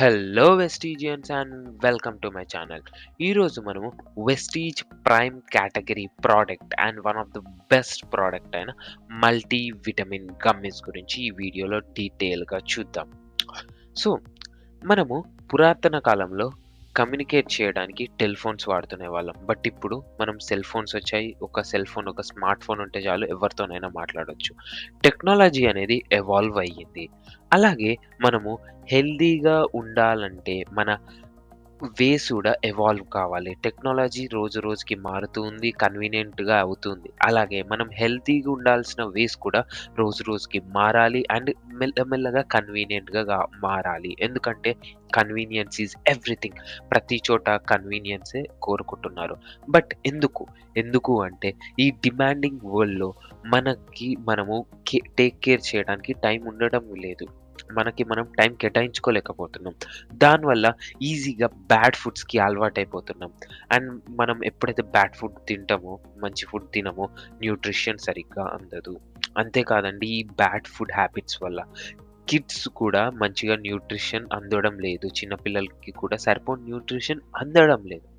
Hello Vestigians and welcome to my channel ఈరోజు మనము Vestige prime category product and one of the best product అయిన multi vitamin gummies గురించి ఈ వీడియోలో డీటెయిల్గా చూద్దాం. సో మనము పురాతన కాలంలో కమ్యూనికేట్ చేయడానికి టెలిఫోన్స్ వాడుతునే వాళ్ళం. బట్ ఇప్పుడు మనం సెల్ ఫోన్స్ వచ్చాయి ఒక సెల్ ఫోన్ ఒక స్మార్ట్ ఫోన్ ఉంటే చాలు ఎవరితోనైనా మాట్లాడొచ్చు. టెక్నాలజీ అనేది ఎవాల్వ్ అయ్యింది. అలాగే మనము హెల్దీగా ఉండాలంటే మన వేస్ కూడా ఎవాల్వ్ కావాలి. టెక్నాలజీ రోజు రోజుకి మారుతూ ఉంది కన్వీనియంట్గా అవుతుంది. అలాగే మనం హెల్తీగా ఉండాల్సిన వేస్ కూడా రోజు రోజుకి మారాలి అండ్ మెల్లమెల్లగా కన్వీనియంట్గా మారాలి. ఎందుకంటే కన్వీనియన్స్ ఈజ్ ఎవ్రీథింగ్. ప్రతి చోట కన్వీనియన్సే కోరుకుంటున్నారు. బట్ ఎందుకు? ఎందుకు అంటే ఈ డిమాండింగ్ వరల్డ్లో మనకి మనము టేక్ కేర్ చేయడానికి టైం ఉండడం లేదు. మనకి మనం టైం కేటాయించుకోలేకపోతున్నాం. దానివల్ల ఈజీగా బ్యాడ్ ఫుడ్స్కి అలవాటు అయిపోతున్నాం అండ్ మనం ఎప్పుడైతే బ్యాడ్ ఫుడ్ తింటామో మంచి ఫుడ్ తినమో న్యూట్రిషన్ సరిగ్గా అందదు. అంతేకాదండి ఈ బ్యాడ్ ఫుడ్ హ్యాబిట్స్ వల్ల కిడ్స్ కూడా మంచిగా న్యూట్రిషన్ అందడం లేదు. చిన్నపిల్లలకి కూడా సరిపో న్యూట్రిషన్ అందడం లేదు.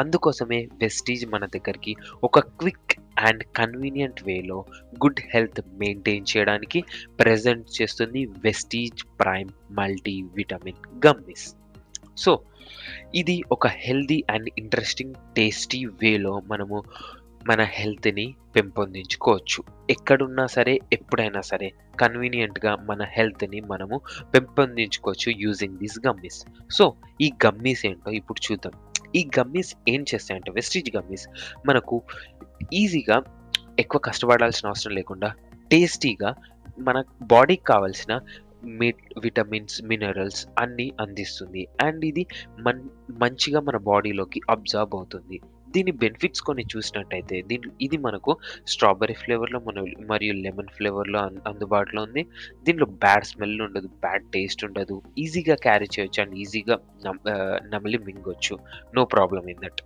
అందుకోసమే వెస్టీజ్ మన దగ్గరికి ఒక క్విక్ అండ్ కన్వీనియంట్ వేలో గుడ్ హెల్త్ మెయింటైన్ చేయడానికి ప్రజెంట్ చేస్తుంది Vestige prime multi vitamin gummies. So ఇది ఒక హెల్దీ అండ్ ఇంట్రెస్టింగ్ టేస్టీ వేలో మనము మన హెల్త్ని పెంపొందించుకోవచ్చు. ఎక్కడున్నా సరే ఎప్పుడైనా సరే కన్వీనియంట్గా మన హెల్త్ని మనము పెంపొందించుకోవచ్చు యూజింగ్ దిస్ గమ్మీస్. సో ఈ గమ్మీస్ ఏంటో ఇప్పుడు చూద్దాం. ఈ గమ్మీస్ ఏం చేస్తాయంటే వెస్టీజ్ గమ్మీస్ మనకు ఈజీగా ఎక్కువ కష్టపడాల్సిన అవసరం లేకుండా టేస్టీగా మన బాడీకి కావాల్సిన మీ విటమిన్స్ మినరల్స్ అన్నీ అందిస్తుంది. అండ్ ఇది మన్ మంచిగా మన బాడీలోకి అబ్జర్వ్ అవుతుంది. దీని బెనిఫిట్స్ కొన్ని చూసినట్టయితే దీని ఇది మనకు స్ట్రాబెర్రీ ఫ్లేవర్లో మన మరియు లెమన్ ఫ్లేవర్లో అందుబాటులో ఉంది. దీనిలో బ్యాడ్ స్మెల్ ఉండదు బ్యాడ్ టేస్ట్ ఉండదు. ఈజీగా క్యారీ చేయొచ్చు అండ్ ఈజీగా నమిలి మింగొచ్చు. No problem in that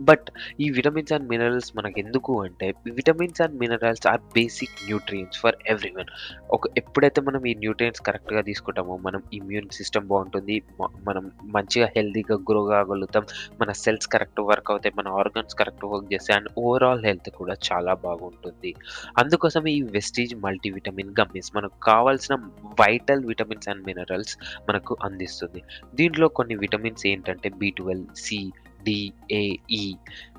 but ఈ విటమిన్స్ అండ్ మినరల్స్ మనకు ఎందుకు అంటే vitamins and minerals are basic nutrients for everyone ఒక ఎప్పుడైతే మనం ఈ న్యూట్రియంట్స్ కరెక్ట్గా తీసుకుంటామో మనం ఇమ్యూన్ సిస్టమ్ బాగుంటుంది మనం మంచిగా హెల్తీగా గ్రో కాగలుగుతాం మన సెల్స్ కరెక్ట్ వర్క్ అవుతాయి మన ఆర్గన్స్ కరెక్ట్ వర్క్ చేస్తాయి అండ్ ఓవరాల్ హెల్త్ కూడా చాలా బాగుంటుంది. అందుకోసం ఈ వెస్టీజ్ మల్టీవిటమిన్ గమ్మీస్ మనకు కావాల్సిన వైటల్ విటమిన్స్ అండ్ మినరల్స్ మనకు అందిస్తుంది. దీంట్లో కొన్ని విటమిన్స్ ఏంటంటే B twelve C D A E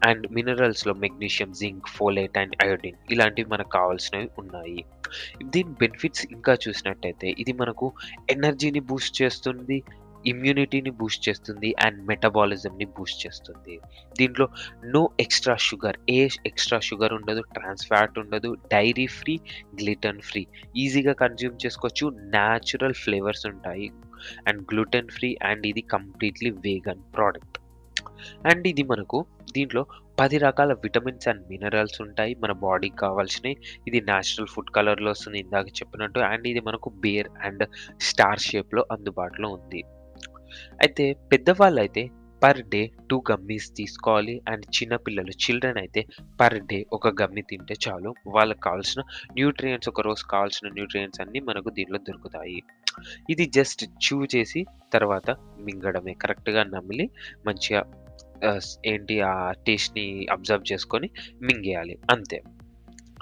and మినరల్స్లో magnesium zinc folate and iodine ఇలాంటివి మనకు కావాల్సినవి ఉన్నాయి. దీని బెనిఫిట్స్ ఇంకా చూసినట్టయితే ఇది మనకు ఎనర్జీని బూస్ట్ చేస్తుంది ఇమ్యూనిటీని బూస్ట్ చేస్తుంది అండ్ మెటబాలిజంని బూస్ట్ చేస్తుంది. దీంట్లో నో ఎక్స్ట్రా షుగర్ ఏ ఎక్స్ట్రా షుగర్ ఉండదు ట్రాన్స్ ఫ్యాట్ ఉండదు డైరీ ఫ్రీ గ్లిటన్ ఫ్రీ ఈజీగా కన్జ్యూమ్ చేసుకోవచ్చు న్యాచురల్ ఫ్లేవర్స్ ఉంటాయి. అండ్ గ్లూటెన్ ఫ్రీ అండ్ ఇది కంప్లీట్లీ వేగన్ ప్రోడక్ట్ అండ్ ఇది మనకు దీంట్లో పది రకాల విటమిన్స్ అండ్ మినరల్స్ ఉంటాయి. మన బాడీకి కావాల్సినవి. ఇది న్యాచురల్ ఫుడ్ కలర్లో వస్తుంది ఇందాక చెప్పినట్టు. అండ్ ఇది మనకు బేర్ అండ్ స్టార్ షేప్లో అందుబాటులో ఉంది. అయితే పెద్దవాళ్ళు అయితే పర్ డే టూ గమ్మీస్ తీసుకోవాలి. అండ్ చిన్నపిల్లలు చిల్డ్రన్ అయితే పర్ డే ఒక గమ్మి తింటే చాలు. వాళ్ళకి కావాల్సిన న్యూట్రియంట్స్ ఒక రోజు కావాల్సిన న్యూట్రియంట్స్ అన్నీ మనకు దీనిలో దొరుకుతాయి. ఇది జస్ట్ చూ చేసి తర్వాత మింగడమే. కరెక్ట్గా నమిలి మంచిగా ఏంటి ఆ టేస్ట్ని అబ్జర్వ్ చేసుకొని మింగేయాలి. అంతే.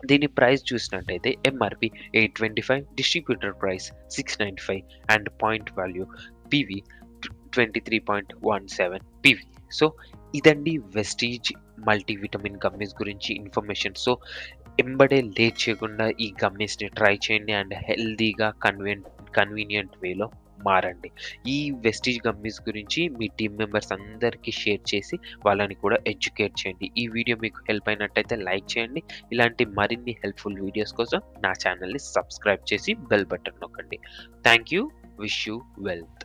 దీని ప్రైస్ చూసినట్టయితే MRP eight twenty five distributor price six ninety five and point value PV twenty three point one seven PV so ఇదండి వెస్టీజ్ మల్టీవిటమిన్ గమ్మీస్ గురించి ఇన్ఫర్మేషన్ సో ఎంబడే లేట్ చేయకుండా ఈ గమ్మీస్ని ట్రై చేయండి అండ్ హెల్దీగా కన్వీన్ కన్వీనియంట్ వేలో మారండి. ఈ వెస్టీజ్ గమ్మీస్ గురించి మీ టీం మెంబర్స్ అందరికీ షేర్ చేసి వాళ్ళని కూడా ఎడ్యుకేట్ చేయండి. ఈ వీడియో మీకు హెల్ప్ అయినట్టయితే లైక్ చేయండి. ఇలాంటి మరిన్ని హెల్ప్ఫుల్ వీడియోస్ కోసం నా ఛానల్ని సబ్స్క్రైబ్ చేసి బెల్ బటన్ నొక్కండి. Thank you wish you wealth